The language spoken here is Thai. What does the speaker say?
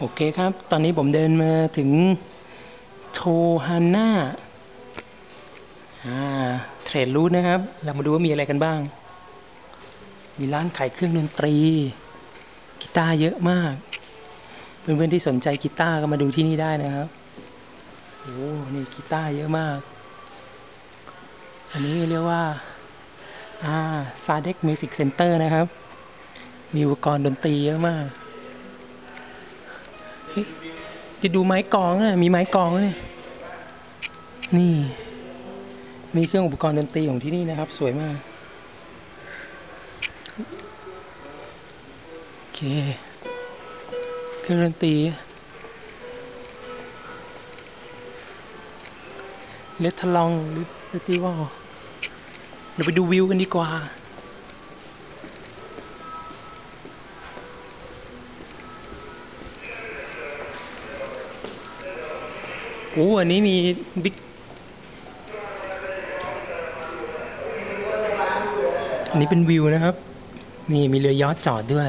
โอเคครับ ตอนนี้ผมเดินมาถึงโทฮาน่าเทรดรูทนะครับ เรามาดูว่ามีอะไรกันบ้าง มีร้านขายเครื่องดนตรี กีตาร์เยอะมาก เพื่อนๆที่สนใจกีตาร์ก็มาดูที่นี่ได้นะครับโอ้นี่กีตาร์เยอะมาก อันนี้เรียกว่าอ่าซาเด็กมิวสิกเซ็นเตอร์นะครับ มีอุปกรณ์ดนตรีเยอะมาก จะดูไม้กองอะมีไม้กองเนี่ยนี่ มีเครื่องอุปกรณ์ดนตรีของที่นี่นะครับ สวยมากโอเคเครื่องดนตรีเลทลองหรือติวอลเดี๋ยวไปดูวิวกันดีกว่า อู้อันนี้มีบิ๊กอันนี้เป็นวิวนะครับ นี่มีเรือยอทจอดด้วย